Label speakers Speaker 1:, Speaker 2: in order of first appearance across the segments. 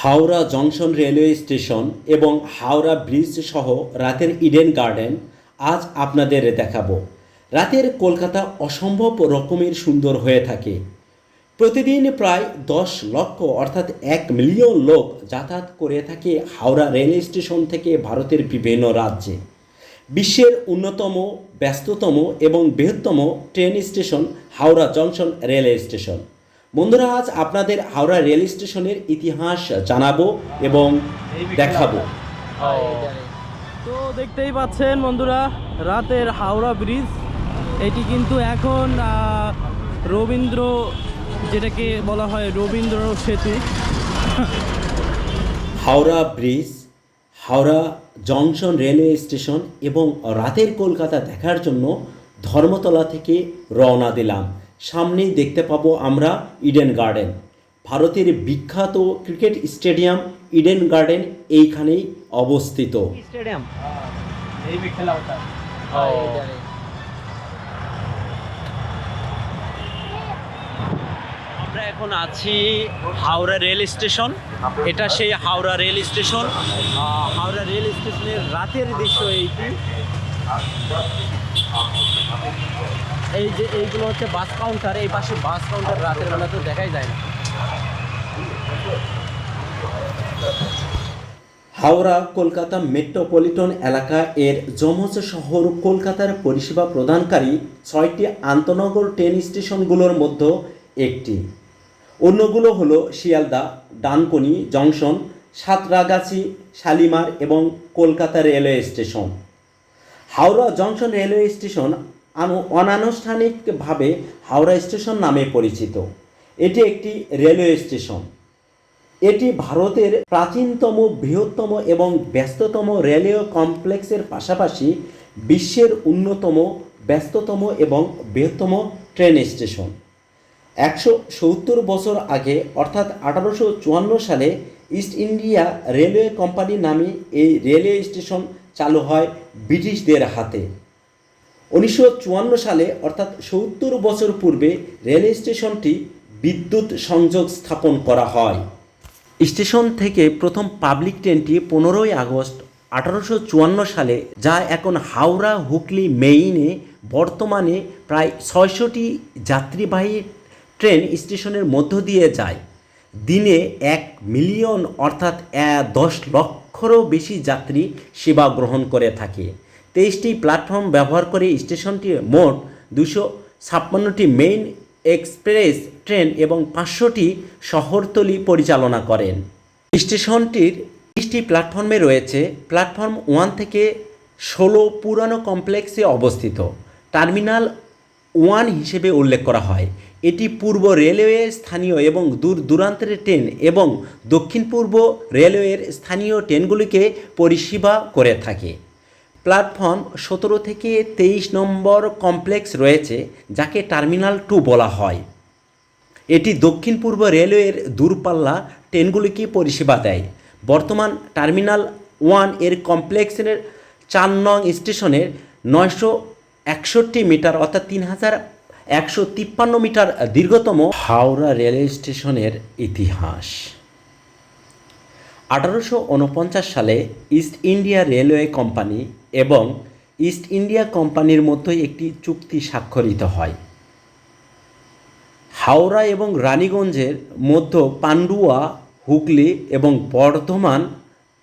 Speaker 1: Howrah junction railway station এবং Howrah bridge সহ রাতের ইডেন গার্ডেন আজ আপনাদের দেখাবো। রাতের কলকাতা অসম্ভব রকমের সুন্দর হয়ে থাকে। প্রতিদিন প্রায় দশ লক্ষ অর্থাৎ এক মিলিয়ন লোক যাতায়াত করে থাকে হাওড়া রেল স্টেশন থেকে ভারতের বিভিন্ন রাজ্যে। বিশ্বের অন্যতম, ব্যস্ততম এবং বৃহত্তম train station Howrah junction railway station. বন্ধুরা আজ আপনাদের হাওড়া রেল স্টেশনের ইতিহাস জানাব এবং দেখাবো।
Speaker 2: তো দেখতেই পাচ্ছেন বন্ধুরা রাতের হাওড়া ব্রিজ। এটি কিন্তু এখন রবীন্দ্র যেটাকে বলা হয় Rabindra Setu.
Speaker 1: Howrah bridge Howrah junction railway station এবং রাতের কলকাতা দেখার জন্য ধর্মতলা থেকে রওনা দিলাম। সামনেই দেখতে পাবো আমরা ইডেন গার্ডেন ভারতের বিখ্যাত ক্রিকেট স্টেডিয়াম ইডেন গার্ডেন এইখানেই অবস্থিত।
Speaker 2: স্টেডিয়াম? আমরা এখন আছি হাওড়া রেল স্টেশন। এটা সেই হাওড়া রেল স্টেশন। আহ, হাওড়া রেল স্টেশনের রাতের দৃশ্য এইটি। এই যে এইগুলো হচ্ছে বাস কাউন্টার এই পাশে বাস কাউন্টার রাতের বেলা তো দেখাই যায় না।
Speaker 1: হাওড়া, কলকাতা মেট্রোপলিটন এলাকা এর যমজ শহর কলকাতার পরিষেবা প্রদানকারী ছয়টি আন্তনগর ট্রেন স্টেশনগুলোর মধ্যে একটি। অন্যগুলো হলো শিয়ালদা, ডানকনি জংশন সাঁতরাগাছি, শালিমার এবং Kolkata railway station Howrah junction railway station অনানুষ্ঠানিকভাবে Howrah station নামে পরিচিত। এটি একটি রেলওয়ে স্টেশন। এটি ভারতের প্রাচীনতম, বৃহত্তম এবং ব্যস্ততম রেলওয়ে কমপ্লেক্সের পাশাপাশি বিশ্বের অন্যতম, ব্যস্ততম এবং বৃহত্তম ট্রেন স্টেশন। একশো সত্তর বছর আগে, অর্থাৎ আঠারোশো চুয়ান্ন সালে ইস্ট ইন্ডিয়া রেলওয়ে কোম্পানি নামে এই রেলওয়ে স্টেশন চালু হয় ব্রিটিশদের হাতে। উনিশশো চুয়ান্ন সালে, অর্থাৎ সত্তর বছর পূর্বে রেল স্টেশনটি বিদ্যুৎ সংযোগ স্থাপন করা হয়। স্টেশন থেকে প্রথম পাবলিক ট্রেনটি পনেরোই আগস্ট আঠারোশো চুয়ান্ন সালে, যা এখন হাওড়া, হুগলি, মেইনে, বর্তমানে প্রায় ছয়শটি যাত্রীবাহী ট্রেন স্টেশনের মধ্য দিয়ে যায়। দিনে এক মিলিয়ন, অর্থাৎ দশ লক্ষরও বেশি যাত্রী সেবা গ্রহণ করে থাকে। তেইশটি প্ল্যাটফর্ম ব্যবহার করে স্টেশনটি মোট দুশো ছাপ্পান্নটি মেইন এক্সপ্রেস ট্রেন এবং পাঁচশোটি শহরতলি পরিচালনা করেন। স্টেশনটির তিরিশটি প্ল্যাটফর্মে রয়েছে প্ল্যাটফর্ম ওয়ান থেকে ষোলো পুরানো কমপ্লেক্সে অবস্থিত। টার্মিনাল ওয়ান হিসেবে উল্লেখ করা হয়। এটি পূর্ব রেলওয়ের স্থানীয় এবং দূর দূরান্তের ট্রেন এবং দক্ষিণ পূর্ব রেলওয়ের স্থানীয় ট্রেনগুলিকে পরিষেবা করে থাকে। প্ল্যাটফর্ম সতেরো থেকে তেইশ নম্বর কমপ্লেক্স রয়েছে, যাকে টার্মিনাল টু বলা হয়। এটি দক্ষিণ পূর্ব রেলওয়ের দূরপাল্লা ট্রেনগুলিকে পরিষেবা দেয়। বর্তমান টার্মিনাল ওয়ানের কমপ্লেক্সের চার নং স্টেশনের নয়শো একষট্টি মিটার অর্থাৎ তিন হাজার একশো তিপ্পান্ন মিটার দীর্ঘতম হাওড়া রেলওয়ে স্টেশনের ইতিহাস। আঠারোশো উনপঞ্চাশ সালে ইস্ট ইন্ডিয়া রেলওয়ে কোম্পানি এবং ইস্ট ইন্ডিয়া কোম্পানির মধ্যে একটি চুক্তি স্বাক্ষরিত হয়। হাওড়া এবং রানীগঞ্জের মধ্য পান্ডুয়া, হুগলি এবং বর্ধমান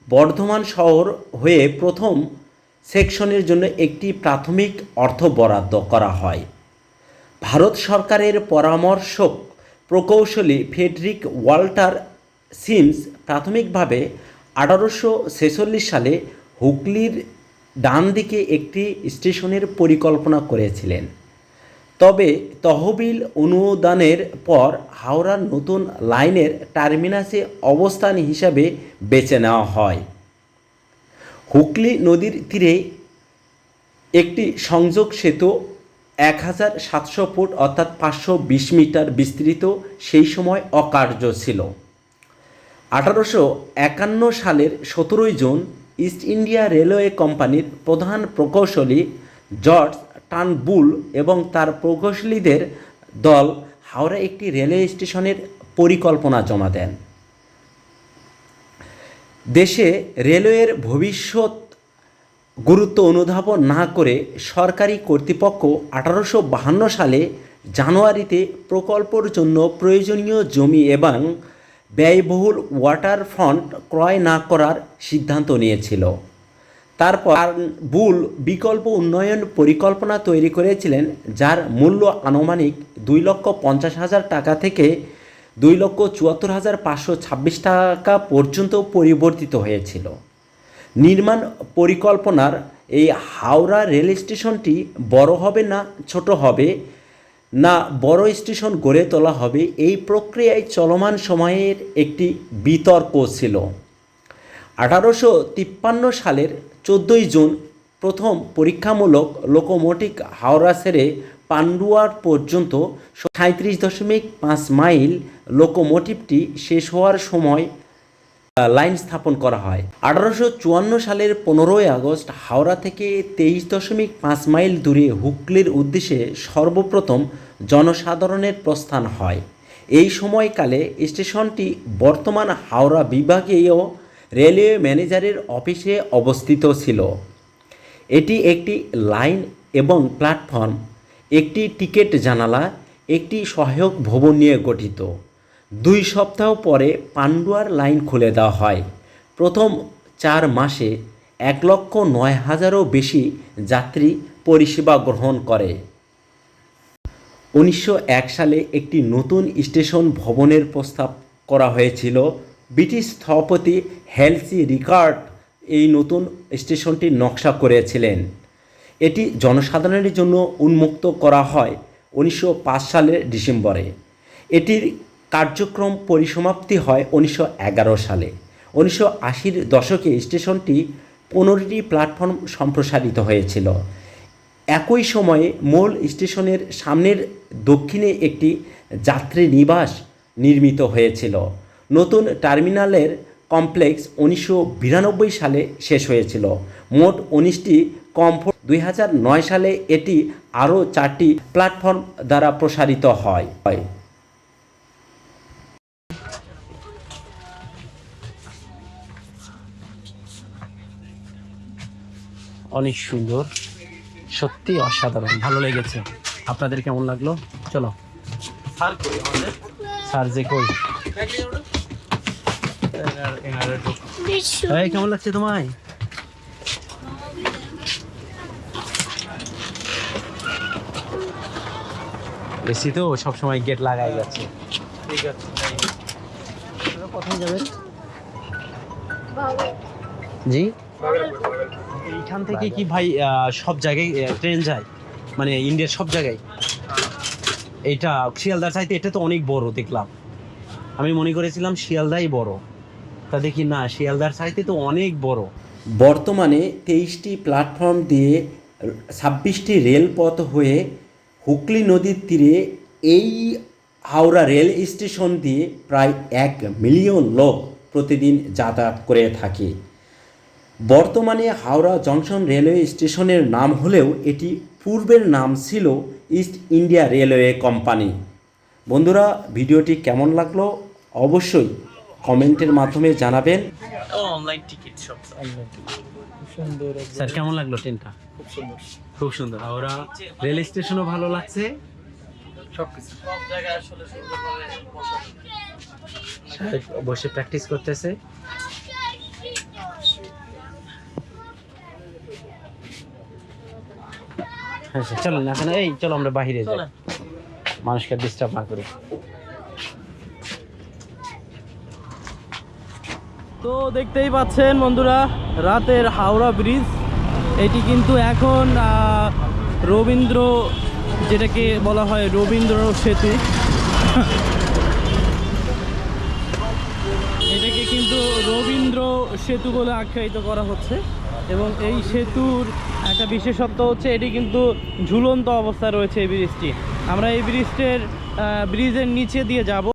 Speaker 1: বর্ধমান শহর হয়ে প্রথম সেকশনের জন্য একটি প্রাথমিক অর্থ বরাদ্দ করা হয়। ভারত সরকারের পরামর্শক প্রকৌশলী ফেডরিক ওয়াল্টার সিমস প্রাথমিকভাবে আঠারোশো ছেচল্লিশ সালে হুগলির ডান দিকে একটি স্টেশনের পরিকল্পনা করেছিলেন। তবে তহবিল অনুদানের পর হাওড়ার নতুন লাইনের টার্মিনাসে অবস্থান হিসাবে বেছে নেওয়া হয়। হুগলি নদীর তীরে একটি সংযোগ সেতু এক হাজার সাতশো ফুট অর্থাৎ পাঁচশো বিশ মিটার বিস্তৃত, সেই সময় অকার্য ছিল। আঠারোশো একান্ন সালের সতেরোই জুন ইস্ট ইন্ডিয়া রেলওয়ে কোম্পানির প্রধান প্রকৌশলী জর্জ টানবুল এবং তার প্রকৌশলীদের দল হাওড়া একটি রেলওয়ে স্টেশনের পরিকল্পনা জমা দেন। দেশে রেলওয়ের ভবিষ্যৎ গুরুত্ব অনুধাবন না করে সরকারি কর্তৃপক্ষ আঠারোশো বাহান্ন সালে জানুয়ারিতে প্রকল্পর জন্য প্রয়োজনীয় জমি এবং ব্যয়বহুল ওয়াটার ফ্রন্ট ক্রয় না করার সিদ্ধান্ত নিয়েছিল। তারপর বুল বিকল্প উন্নয়ন পরিকল্পনা তৈরি করেছিলেন, যার মূল্য আনুমানিক দুই লক্ষ পঞ্চাশ হাজার টাকা থেকে দুই লক্ষ চুয়াত্তর হাজার পাঁচশো ছাব্বিশ টাকা পর্যন্ত পরিবর্তিত হয়েছিল। নির্মাণ পরিকল্পনার এই হাওড়া রেল স্টেশনটি বড় হবে না ছোট হবে না বড় স্টেশন গড়ে তোলা হবে, এই প্রক্রিয়ায় চলমান সময়ের একটি বিতর্ক ছিল। আঠারোশো তিপ্পান্ন সালের চোদ্দোই জুন প্রথম পরীক্ষামূলক লোকোমোটিভ হাওড়া সেরে পান্ডুয়ার পর্যন্ত সাঁত্রিশ দশমিক পাঁচ মাইল লোকোমোটিভটি শেষ হওয়ার সময় লাইন স্থাপন করা হয়। আঠারোশো চুয়ান্ন সালের পনেরোই আগস্ট হাওড়া থেকে তেইশ দশমিক পাঁচ মাইল দূরে হুগলির উদ্দেশ্যে সর্বপ্রথম জনসাধারণের প্রস্থান হয়। এই সময়কালে স্টেশনটি বর্তমান হাওড়া বিভাগীয় রেলওয়ে ম্যানেজারের অফিসে অবস্থিত ছিল। এটি একটি লাইন এবং প্ল্যাটফর্ম, একটি টিকিট জানালা, একটি সহায়ক ভবন নিয়ে গঠিত। দুই সপ্তাহ পরে পান্ডুয়ার লাইন খুলে দেওয়া হয়। প্রথম চার মাসে এক লক্ষ নয় হাজারও বেশি যাত্রী পরিষেবা গ্রহণ করে। উনিশশো এক সালে একটি নতুন স্টেশন ভবনের প্রস্তাব করা হয়েছিল। ব্রিটিশ স্থপতি হেলসি রিকার্ড এই নতুন স্টেশনটির নকশা করেছিলেন। এটি জনসাধারণের জন্য উন্মুক্ত করা হয় উনিশশো পাঁচ সালের ডিসেম্বরে। এটির কার্যক্রম পরিসমাপ্তি হয় উনিশশো এগারো সালে। উনিশশো আশির দশকে স্টেশনটি পনেরোটি প্ল্যাটফর্ম সম্প্রসারিত হয়েছিল। একই সময়ে মূল স্টেশনের সামনের দক্ষিণে একটি যাত্রী নিবাস নির্মিত হয়েছিল। নতুন টার্মিনালের কমপ্লেক্স উনিশশো বিরানব্বই সালে শেষ হয়েছিল। মোট উনিশটি কমফোর্ট দুই নয় সালে এটি আরও চারটি প্ল্যাটফর্ম দ্বারা প্রসারিত হয়।
Speaker 2: অনেক সুন্দর। সত্যি অসাধারণ। ভালো লেগেছে। আপনাদের কেমন লাগল? চলো। স্যার যে কই? কেমন লাগছে তোমায়? এসি তো সবসময় গেট লাগাই যাচ্ছে। ঠিক আছে কোথায় যাবেন জি? এইখান থেকে কি ভাই সব জায়গায় ট্রেন যায়? মানে ইন্ডিয়ার সব জায়গায়? এটা শিয়ালদার চাইতে এটা তো অনেক বড় দেখলাম। আমি মনে করেছিলাম শিয়ালদাই বড়। তা দেখি না শিয়ালদার চাইতে তো অনেক বড়।
Speaker 1: বর্তমানে তেইশটি প্ল্যাটফর্ম দিয়ে ছাব্বিশটি রেলপথ হয়ে হুগলি নদীর তীরে এই হাওড়া রেল স্টেশন দিয়ে প্রায় এক মিলিয়ন লোক প্রতিদিন যাতায়াত করে থাকে। বর্তমানে হাওড়া জংশন রেলওয়ে স্টেশনের নাম হলেও এটি পূর্বের নাম ছিল ইস্ট ইন্ডিয়া রেলওয়ে কোম্পানি। বন্ধুরা ভিডিওটি কেমন লাগল অবশ্যই কমেন্টের মাধ্যমে জানাবেন।
Speaker 2: অনলাইন টিকিট সব সুন্দর স্যার কেমন লাগল ট্রেনটা খুব সুন্দর। খুব সুন্দর। হাওড়া রেল স্টেশনও ভালো লাগছে? সাহেব বসে প্র্যাকটিস করতেছে হ্যাঁ স্যার, চলুন এখন এই চলো আমরা বাইরে যাই। মানুষকে ডিস্টার্ব না করি।
Speaker 3: তো দেখতেই পাচ্ছেন বন্ধুরা রাতের হাওড়া ব্রিজ এটি কিন্তু এখন রবীন্দ্র যেটাকে বলা হয় রবীন্দ্র সেতু। এটাকে কিন্তু রবীন্দ্র সেতু বলে আখ্যায়িত করা হচ্ছে। এবং এই সেতুর একটা বিশেষত্ব হচ্ছে এটি কিন্তু ঝুলন্ত অবস্থায় রয়েছে এই ব্রিজটি। আমরা এই ব্রিজটির ব্রিজের নিচে দিয়ে যাব।